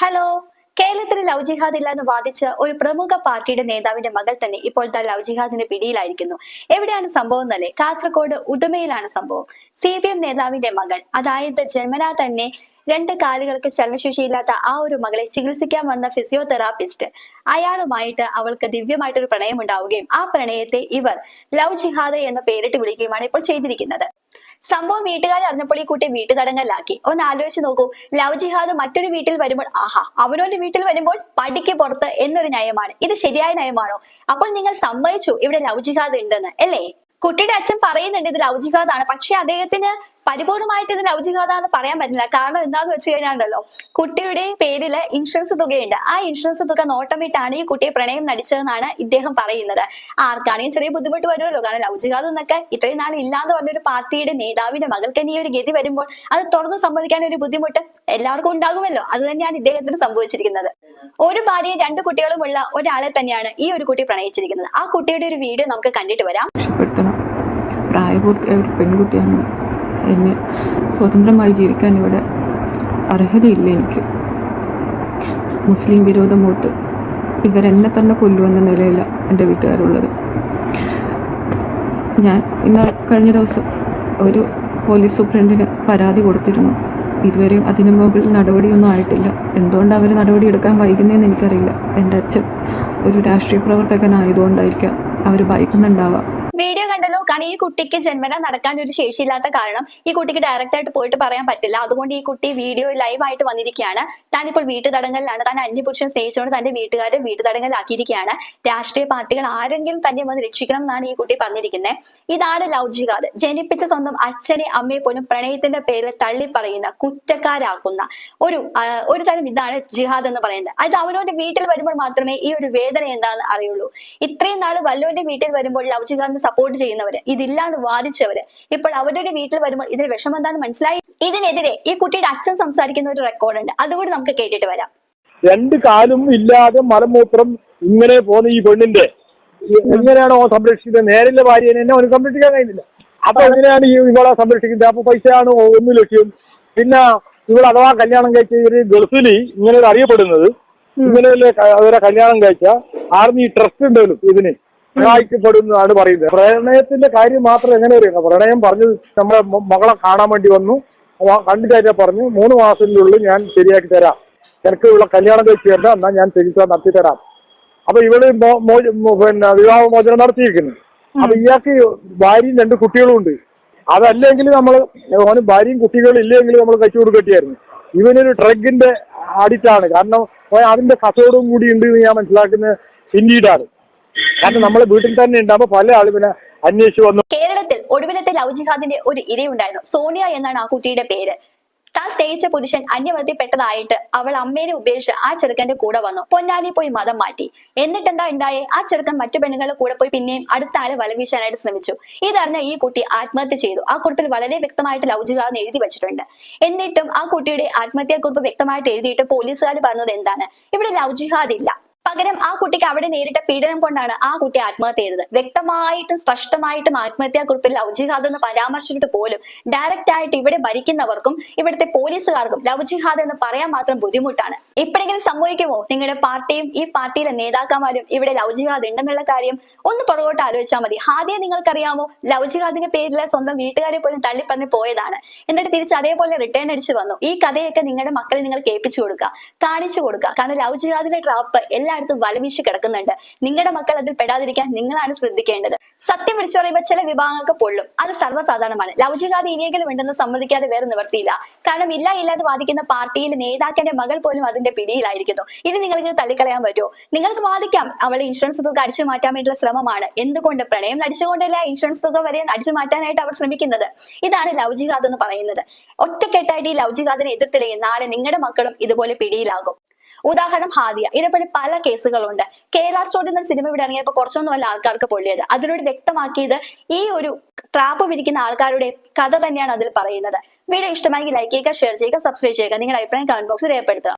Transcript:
Hello കേരളത്തിൽ love ജിഹാദ് ഇല്ല എന്ന് വാദിച്ച ഒരു പ്രമുഖ പാർട്ടിയുടെ നേതാവിന്റെ മകൾ തന്നെ ഇപ്പോൾ താൻ ലവ് ജിഹാദിന്റെ പിടിയിലായിരിക്കുന്നു. എവിടെയാണ് സംഭവം എന്നല്ലേ? കാസർഗോഡ് ഉദമയിലാണ് സംഭവം. സി പി എം നേതാവിന്റെ മകൾ അതായത് ജന്മനാ തന്നെ രണ്ട് കാലുകൾക്ക് ചലനശേഷിയില്ലാത്ത ആ ഒരു മകളെ ചികിത്സിക്കാൻ വന്ന ഫിസിയോതെറാപ്പിസ്റ്റ് അയാളുമായിട്ട് അവൾക്ക് ദിവ്യമായിട്ടൊരു പ്രണയം ഉണ്ടാവുകയും ആ പ്രണയത്തെ ഇവർ ലവ് ജിഹാദ് എന്ന പേരിട്ട് വിളിക്കുകയുമാണ് ഇപ്പോൾ ചെയ്തിരിക്കുന്നത്. സംഭവം വീട്ടുകാരെ അറിഞ്ഞപ്പോൾ ഈ കുട്ടി വീട്ടു തടങ്ങലാക്കി ഒന്ന് ആലോചിച്ച് നോക്കൂ ലവ് ജിഹാദ് മറ്റൊരു വീട്ടിൽ വരുമ്പോൾ ആഹാ അവനോന്റെ വീട്ടിൽ വരുമ്പോൾ പടിക്ക് പുറത്ത് എന്നൊരു നയമാണ്. ഇത് ശരിയായ നയമാണോ? അപ്പോൾ നിങ്ങൾ സമ്മതിച്ചു ഇവിടെ ലവ് ജിഹാദ് ഉണ്ടെന്ന് അല്ലേ? കുട്ടിയുടെ അച്ഛൻ പറയുന്നുണ്ട് ഇത് ലൗചികാതാണ് പക്ഷെ അദ്ദേഹത്തിന് പരിപൂർണമായിട്ട് ഇത് ലൗചികാത എന്ന് പറയാൻ പറ്റില്ല. കാരണം എന്താന്ന് വെച്ച് കഴിഞ്ഞാണ്ടല്ലോ കുട്ടിയുടെ പേരിൽ ഇൻഷുറൻസ് തുകയുണ്ട്. ആ ഇൻഷുറൻസ് തുക നോട്ടമിട്ടാണ് ഈ കുട്ടിയെ പ്രണയം നടിച്ചതെന്നാണ് ഇദ്ദേഹം പറയുന്നത്. ആർക്കാണെങ്കിലും ചെറിയ ബുദ്ധിമുട്ട് വരുമല്ലോ. കാരണം ലൗചികാത എന്നൊക്കെ ഇത്രയും നാൾ ഇല്ലാന്ന് പറഞ്ഞൊരു പാർട്ടിയുടെ നേതാവിന്റെ മകൾക്ക് ഈ ഒരു ഗതി വരുമ്പോൾ അത് തുറന്ന് സമ്മതിക്കാൻ ഒരു ബുദ്ധിമുട്ട് എല്ലാവർക്കും ഉണ്ടാകുമല്ലോ. അത് തന്നെയാണ് ഇദ്ദേഹത്തിന് സംഭവിച്ചിരിക്കുന്നത്. ഒരു ഭാര്യയും രണ്ട് കുട്ടികളുമുള്ള ഒരാളെ തന്നെയാണ് ഈ ഒരു കുട്ടി പ്രണയിച്ചിരിക്കുന്നത്. ആ കുട്ടിയുടെ ഒരു വീഡിയോ നമുക്ക് കണ്ടിട്ട് വരാം. പ്രായപൂർത്തിയായ ഒരു പെൺകുട്ടിയാണ് എന്നെ സ്വതന്ത്രമായി ജീവിക്കാൻ ഇവിടെ അർഹതയില്ല എനിക്ക്. മുസ്ലിം വിരോധ മൂത്ത് ഇവരെന്നെ തന്നെ കൊല്ലുമെന്ന നിലയിലാണ് എന്റെ വീട്ടുകാരുള്ളത്. ഞാൻ ഇന്ന് കഴിഞ്ഞ ദിവസം ഒരു പോലീസ് സൂപ്രണ്ടിന് പരാതി കൊടുത്തിരുന്നു. ഇതുവരെയും അതിനു മുകളിൽ നടപടിയൊന്നും ആയിട്ടില്ല. എന്തുകൊണ്ട് അവർ നടപടി എടുക്കാൻ വൈകുന്നതെന്ന് എനിക്കറിയില്ല. എന്റെ അച്ഛൻ ഒരു രാഷ്ട്രീയ പ്രവർത്തകനായതുകൊണ്ടായിരിക്കാം അവർ ഭയക്കുന്നുണ്ടാവാം വീഡിയോ കണ്ടല്ലോ. കാരണം ഈ കുട്ടിക്ക് ജന്മന നടക്കാൻ ഒരു ശേഷിയില്ലാത്ത കാരണം. ഈ കുട്ടിക്ക് ഡയറക്റ്റ് ആയിട്ട് പോയിട്ട് പറയാൻ പറ്റില്ല. അതുകൊണ്ട് ഈ കുട്ടി വീഡിയോ ലൈവ് ആയിട്ട് വന്നിരിക്കുകയാണ്. താൻ ഇപ്പോൾ വീട്ടു തടങ്കലിലാണ് താൻ അന്യപുരുഷൻ സ്നേഹിച്ചുകൊണ്ട് തന്റെ വീട്ടുകാരെ വീട്ടു തടങ്കലാക്കിയിരിക്കുകയാണ് രാഷ്ട്രീയ പാർട്ടികൾ ആരെങ്കിലും തന്നെ വന്ന് രക്ഷിക്കണം എന്നാണ് ഈ കുട്ടി പറഞ്ഞിരിക്കുന്നത് ഇതാണ് ജിഹാദ് ജനിപ്പിച്ച സ്വന്തം അച്ഛനെ അമ്മയെ പോലും പ്രണയത്തിന്റെ പേരിൽ തള്ളി പറയുന്ന കുറ്റക്കാരാക്കുന്ന ഒരു ഒരു തരം ഇതാണ് ജിഹാദ് എന്ന് പറയുന്നത്. അത് അവനവന്റെ വീട്ടിൽ വരുമ്പോൾ മാത്രമേ ഈ ഒരു വേദന എന്താണെന്ന് അറിയുള്ളൂ. ഇത്രയും നാൾ വല്ലവന്റെ വീട്ടിൽ വരുമ്പോൾ ജിഹാദിന് സപ്പോർട്ട് ചെയ്യുന്നവര് ഇതില്ലാന്ന് വാദിച്ചവര് ഇപ്പോൾ അവരുടെ വീട്ടിൽ വരുമ്പോൾ ഇതിന് വിഷമം എന്താണെന്ന് മനസ്സിലായി? ഇതിനെതിരെ ഈ കുട്ടിയുടെ അച്ഛൻ സംസാരിക്കുന്ന ഒരു റെക്കോർഡ് ഉണ്ട്. അതുകൂടി നമുക്ക് കേട്ടിട്ട് വരാം. രണ്ട് കാലും ഇല്ലാതെ മലമൂത്രം ഇങ്ങനെ പോകുന്ന ഈ പെണ്ണിന്റെ. എങ്ങനെയാണ് അവൻ സംരക്ഷിക്കുന്നത് നേരിലെ ഭാര്യനെ അവന് സംരക്ഷിക്കാൻ കഴിയുന്നില്ല. അപ്പൊ എങ്ങനെയാണ് ഈ ഇവളെ സംരക്ഷിക്കുന്നത്? അപ്പൊ പൈസയാണ് ഒന്ന് ലക്ഷ്യം? പിന്നെ ഇവൾ അഥവാ കല്യാണം കഴിച്ച ഇവർ ഗൾഫിൽ ഇങ്ങനെ അറിയപ്പെടുന്നത്. ഇങ്ങനെ അവരെ കല്യാണം കഴിച്ച? ആർമി ട്രസ്റ്റ് ഉണ്ടല്ലോ ഇതിന്. സഹായിക്കപ്പെടുന്നതാണ് പറയുന്നത്. പ്രണയത്തിന്റെ കാര്യം മാത്രം എങ്ങനെ അറിയുന്നത്? പ്രണയം പറഞ്ഞു നമ്മളെ മകളെ കാണാൻ വേണ്ടി വന്നു. കണ്ടിട്ടായിട്ട് പറഞ്ഞു മൂന്ന് മാസത്തിനുള്ളിൽ ഞാൻ ശരിയാക്കി തരാം. എനിക്ക് ഇവിടെ കല്യാണം കഴിച്ച് എന്നാൽ ഞാൻ ചികിത്സ നടത്തി തരാം. അപ്പൊ ഇവൾ പിന്നെ വിവാഹമോചനം നടത്തിയിരിക്കുന്നു. അപ്പൊ ഇയാൾക്ക് ഭാര്യയും രണ്ട് കുട്ടികളും ഉണ്ട്. അതല്ലെങ്കിൽ നമ്മൾ ഓന് ഭാര്യയും കുട്ടികളും ഇല്ലെങ്കിൽ നമ്മൾ കഴിച്ചു കൊടുക്കട്ടിയായിരുന്നു ഇവനൊരു ഡ്രഗിന്റെ അഡിക്റ്റാണ്. കാരണം ഓൻ അതിന്റെ കസോടും കൂടി ഉണ്ട് എന്ന് ഞാൻ മനസ്സിലാക്കുന്നത് പിന്നീടാണ്. കാരണം നമ്മൾ വീട്ടിൽ തന്നെ ഉണ്ടാകുമ്പോൾ പല ആളുകളെ അന്വേഷിച്ചു വന്നു. കേരളത്തിൽ ഒടുവിലത്തെ ലവ് ജിഹാദിന്റെ ഒരു ഇരയുണ്ടായിരുന്നു. സോണിയ എന്നാണ് ആ കുട്ടിയുടെ പേര്. താൻ സ്നേഹിച്ച പുരുഷൻ അന്യമതിപ്പെട്ടതായിട്ട് അവൾ അമ്മേനെ ഉപേക്ഷിച്ച് ആ ചെറുക്കന്റെ കൂടെ വന്നു. പൊന്നാനി പോയി മതം മാറ്റി. എന്നിട്ട് എന്താ ഉണ്ടായേ? ആ ചെറുക്കൻ മറ്റു പെണ്ണുങ്ങളുടെ കൂടെ പോയി പിന്നെയും അടുത്ത ആളെ വലവീശാനായിട്ട് ശ്രമിച്ചു. ഇതറിഞ്ഞ ഈ കുട്ടി ആത്മഹത്യ ചെയ്തു. ആ കുറിപ്പിൽ വളരെ വ്യക്തമായിട്ട് ലൗചികാന്ന് എഴുതി വെച്ചിട്ടുണ്ട്. എന്നിട്ടും ആ കുട്ടിയുടെ ആത്മഹത്യാക്കുറിപ്പ് വ്യക്തമായിട്ട് എഴുതിയിട്ട് പോലീസുകാർ പറഞ്ഞത് എന്താണ്? ഇവിടെ ലവ് ഇല്ല പകരം ആ കുട്ടിക്ക് അവിടെ നേരിട്ട പീഡനം കൊണ്ടാണ് ആ കുട്ടി ആത്മഹത്യ ചെയ്തത്. വ്യക്തമായിട്ടും സ്പഷ്ടമായിട്ടും ആത്മഹത്യാക്കുറിപ്പിൽ ലൗജിഹാദ് ജിഹാദ് എന്ന് പരാമർശിച്ചിട്ട് പോലും ഡയറക്റ്റ് ആയിട്ട് ഇവിടെ ഭരിക്കുന്നവർക്കും ഇവിടുത്തെ പോലീസുകാർക്കും ലൗജിഹാദ് എന്ന് പറയാൻ മാത്രം ബുദ്ധിമുട്ടാണ്. ഇപ്പോഴെങ്കിലും സംഭവിക്കുമോ? നിങ്ങളുടെ പാർട്ടിയും ഈ പാർട്ടിയിലെ നേതാക്കന്മാരും ഇവിടെ ലൗജിഹാദ് ഉണ്ടെന്നുള്ള കാര്യം ഒന്ന് പുറകോട്ട് ആലോചിച്ചാൽ മതി. ആദ്യം നിങ്ങൾക്കറിയാമോ? ലൗജിഹാദിന്റെ ജിഹാദിന്റെ പേരിൽ സ്വന്തം വീട്ടുകാരെ പോലും തള്ളിപ്പറഞ്ഞ് പോയതാണ്. എന്നിട്ട് തിരിച്ച് അതേപോലെ റിട്ടേൺ അടിച്ച് വന്നു. ഈ കഥയൊക്കെ നിങ്ങളുടെ മക്കളെ നിങ്ങൾ കേൾപ്പിച്ചു കൊടുക്കുക കാണിച്ചു കൊടുക്കുക. കാരണം ലൗജിഹാദിന്റെ ട്രാപ്പ് ട്രാപ്പ് എല്ലായിടത്തും വലവീശി കിടക്കുന്നുണ്ട്. നിങ്ങളുടെ മക്കൾ അതിൽ പെടാതിരിക്കാൻ നിങ്ങളാണ് ശ്രദ്ധിക്കേണ്ടത്. സത്യം വിളിച്ചു പറയുമ്പോൾ ചില വിഭാഗങ്ങൾക്ക് പൊള്ളും. അത് സർവസാധാരണമാണ്. ജിഹാദ് ഇനിയെങ്കിലും ഉണ്ടെന്ന് സമ്മതിക്കാതെ വേറെ നിവർത്തിയില്ല. കാരണം ഇല്ല ഇല്ലാതെ വാദിക്കുന്ന പാർട്ടിയിൽ നേതാക്കന്റെ മകൾ പോലും അതിന്റെ പിടിയിലായിരിക്കുന്നു. ഇനി നിങ്ങൾക്ക് തള്ളിക്കളയാൻ പറ്റുമോ? നിങ്ങൾക്ക് വാദിക്കാം. അവളെ ഇൻഷുറൻസ് തുക അടിച്ചു മാറ്റാൻ വേണ്ടിയുള്ള ശ്രമമാണ്. എന്തുകൊണ്ട്? പ്രണയം നടിച്ചുകൊണ്ടല്ല ഇൻഷുറൻസ് തുക വരെ അടിച്ചു മാറ്റാനായിട്ട് അവർ ശ്രമിക്കുന്നത്? ഇതാണ് ലൗചികാത് എന്ന് പറയുന്നത്. ഒറ്റക്കെട്ടായിട്ട് ഈ ലൗചികാതിനെ എതിർത്തില്ലെങ്കിൽ നാളെ നിങ്ങളുടെ മക്കളും ഇതുപോലെ പിടിയിലാകും. ഉദാഹരണം ഹാദിയ. ഇതേപോലെ പല കേസുകളുണ്ട്. കേരള സ്റ്റോറി എന്നൊരു സിനിമ ഇവിടെ ഇറങ്ങിയപ്പോൾ കുറച്ചൊന്നും അല്ല ആൾക്കാർക്ക് പൊള്ളിയത്. അതിലൂടെ വ്യക്തമാക്കിയത് ഈ ഒരു ട്രാപ്പ് പിരിക്കുന്ന ആൾക്കാരുടെ കഥ തന്നെയാണ് അതിൽ പറയുന്നത്. വീഡിയോ ഇഷ്ടമായെങ്കിൽ ലൈക്ക് ചെയ്യുക ഷെയർ ചെയ്യുക സബ്സ്ക്രൈബ് ചെയ്യുക. നിങ്ങളുടെ അഭിപ്രായം കമന്റ് ബോക്സിൽ രേഖപ്പെടുത്തുക.